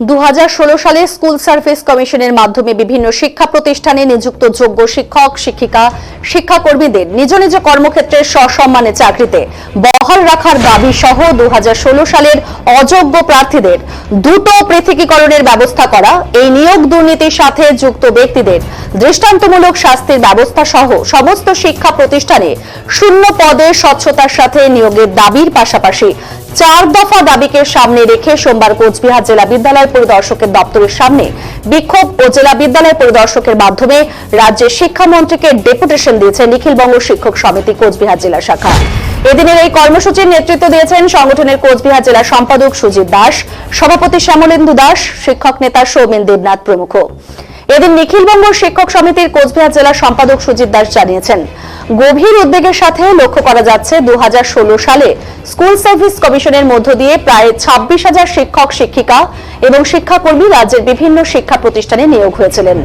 দু সালে school service কমিশনের মাধ্যমে বিভিন্ন শিক্ষা প্রতিষ্ঠানে নিযুক্ত যোগ্য শিক্ষক, শিক্ষিকা, শিক্ষাকর্মীদের নিজ নিজ কর্মক্ষেত্রে সসম্মানে চাকরিতে বহাল রাখার দাবি সহ দুহাজার ষোলো সালের অযোগ্য প্রার্থীদের দ্রুত পৃথকীকরণের ব্যবস্থা করা, এই নিয়োগ দুর্নীতির সাথে যুক্ত ব্যক্তিদের দৃষ্টান্তমূলক শাস্তির ব্যবস্থা সহ সমস্ত শিক্ষা প্রতিষ্ঠানে শূন্য পদে স্বচ্ছতার সাথে নিয়োগের দাবির পাশাপাশি চার দফা দাবিকে সামনে রেখে সোমবার কোচবিহার জেলা বিদ্যালয় পরিদর্শকের দপ্তরের সামনে বিক্ষোভ ও জেলা বিদ্যালয় পরিদর্শকের মাধ্যমে রাজ্যের শিক্ষামন্ত্রীকে ডেপুটেশন দিয়েছে নিখিলবঙ্গ শিক্ষক সমিতি কোচবিহার জেলা শাখা। এদিনের এই কর্মসূচির নেতৃত্ব দিয়েছেন সংগঠনের কোচবিহার জেলা সম্পাদক সুজিত দাস, সভাপতি শ্যামলেন্দু দাস, শিক্ষক নেতা সৌমেন দেবনাথ প্রমুখ। এদিন নিখিলবঙ্গ শিক্ষক সমিতির কোচবিহার জেলা সম্পাদক সুজিত দাস জানিয়েছেন গভীর উদ্বেগের সাথে লক্ষ্য করা যাচ্ছে দু হাজার ষোলো সালে স্কুল সার্ভিস কমিশনের মধ্য দিয়ে প্রায় ছাব্বিশ হাজার শিক্ষক, শিক্ষিকা এবং শিক্ষাকর্মী রাজ্যের বিভিন্ন শিক্ষা প্রতিষ্ঠানে নিয়োগ হয়েছিলেন।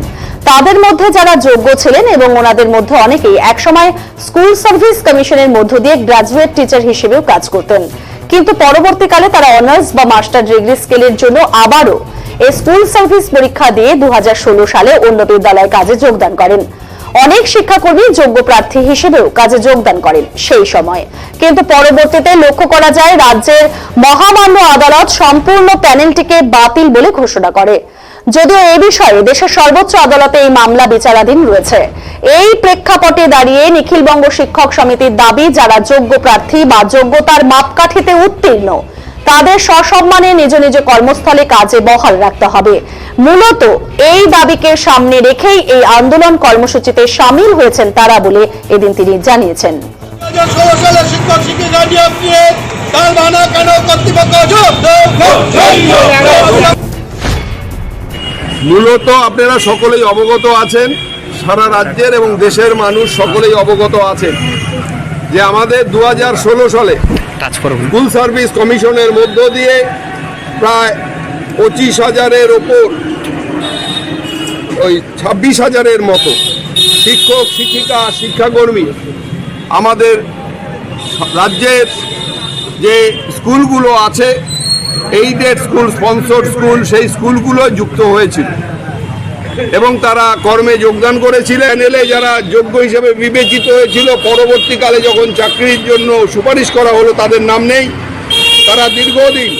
তাদের মধ্যে যারা যোগ্য ছিলেন এবং ওনাদের মধ্যে অনেকেই একসময় স্কুল সার্ভিস কমিশনের মধ্য দিয়ে গ্রাজুয়েট টিচার হিসেবেও কাজ করতেন। কিন্তু পরবর্তীকালে তারা অনার্স বা মাস্টার ডিগ্রি স্কেলের জন্য আবারও এই স্কুল সার্ভিস পরীক্ষা দিয়ে দু হাজার ষোলো সালে অন্য বিদ্যালয়ে কাজে যোগদান করেন। অনেক শিক্ষাকর্মী যোগ্য প্রার্থী হিসেবেও কাজে যোগদান করেন সেই সময়। কিন্তু পরবর্তীতে লক্ষ্য করা যায়, রাজ্যের মহামান্য আদালত সম্পূর্ণ প্যানেলটিকে বাতিল বলে ঘোষণা করে। যদিও এ বিষয়ে দেশের সর্বোচ্চ আদালতে এই মামলা বিচারাধীন রয়েছে। এই প্রেক্ষাপটে দাঁড়িয়ে নিখিলবঙ্গ শিক্ষক সমিতির দাবি, যারা যোগ্য প্রার্থী বা যোগ্যতার মাপকাঠিতে উত্তীর্ণ তাদের সসম্মানে নিজ নিজ কর্মস্থলে কাজে বহাল রাখতে হবে। মূলত এই দাবিকে সামনে রেখেই এই আন্দোলন কর্মসূচিতে সামিল হয়েছেন তারা বলে এদিন তিনি জানিয়েছেন। মূলত আপনারা সকলেই অবগত আছেন, সারা রাজ্যের এবং দেশের মানুষ সকলেই অবগত আছেন। যে আমাদের দু হাজার ষোলো সালে স্কুল সার্ভিস কমিশনের মধ্য দিয়ে প্রায় পঁচিশ হাজারের ওপর ওই ছাব্বিশ হাজারের মতো শিক্ষক শিক্ষিকা শিক্ষাকর্মী আমাদের রাজ্যের যে স্কুলগুলো আছে এইডেড স্কুল স্পন্সর স্কুল সেই স্কুলগুলো যুক্ত হয়েছিল। এবং তারা কর্মে যোগদান করেছিলেন, এলে যারা যোগ্য হিসেবে বিবেচিত হয়েছিল, পরবর্তীকালে যখন চাকরির জন্য সুপারিশ করা হলো, তাদের নাম নেই। তারা দীর্ঘদিন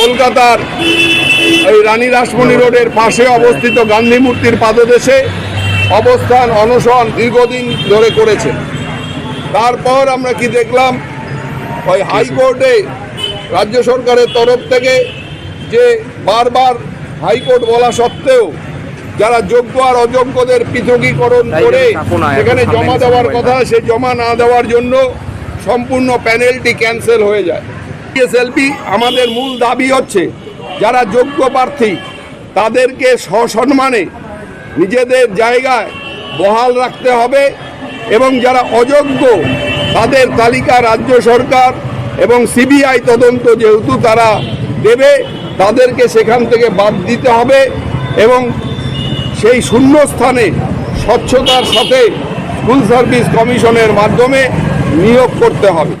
কলকাতার ওই রানী রাসমণি রোডের পাশে অবস্থিত গান্ধী মূর্তির পাদদেশে অবস্থান, অনশন দীর্ঘদিন ধরে করেছে তারপর আমরা কি দেখলাম, ওই হাইকোর্টে রাজ্য সরকারের তরফ থেকে যে বারবার হাইকোর্ট বলা সত্ত্বেও যারা যোগ্য আর অযোগ্যদের পৃথকীকরণ করে সেখানে জমা দেওয়ার কথা সে জমা না দেওয়ার জন্য সম্পূর্ণ প্যানেলটি ক্যান্সেল হয়ে যায়। এসএলপি আমাদের মূল দাবি হচ্ছে যারা যোগ্য প্রার্থী তাদেরকে সসম্মানে নিজেদের জায়গায় বহাল রাখতে হবে এবং যারা অযোগ্য তাদের তালিকা রাজ্য সরকার এবং সিবিআই তদন্ত যেহেতু তারা দেবে তাদেরকে সেখান থেকে বাদ দিতে হবে এবং সেই শূন্য স্থানে স্বচ্ছতার সাথে স্কুল সার্ভিস কমিশনের মাধ্যমে নিয়োগ করতে হবে।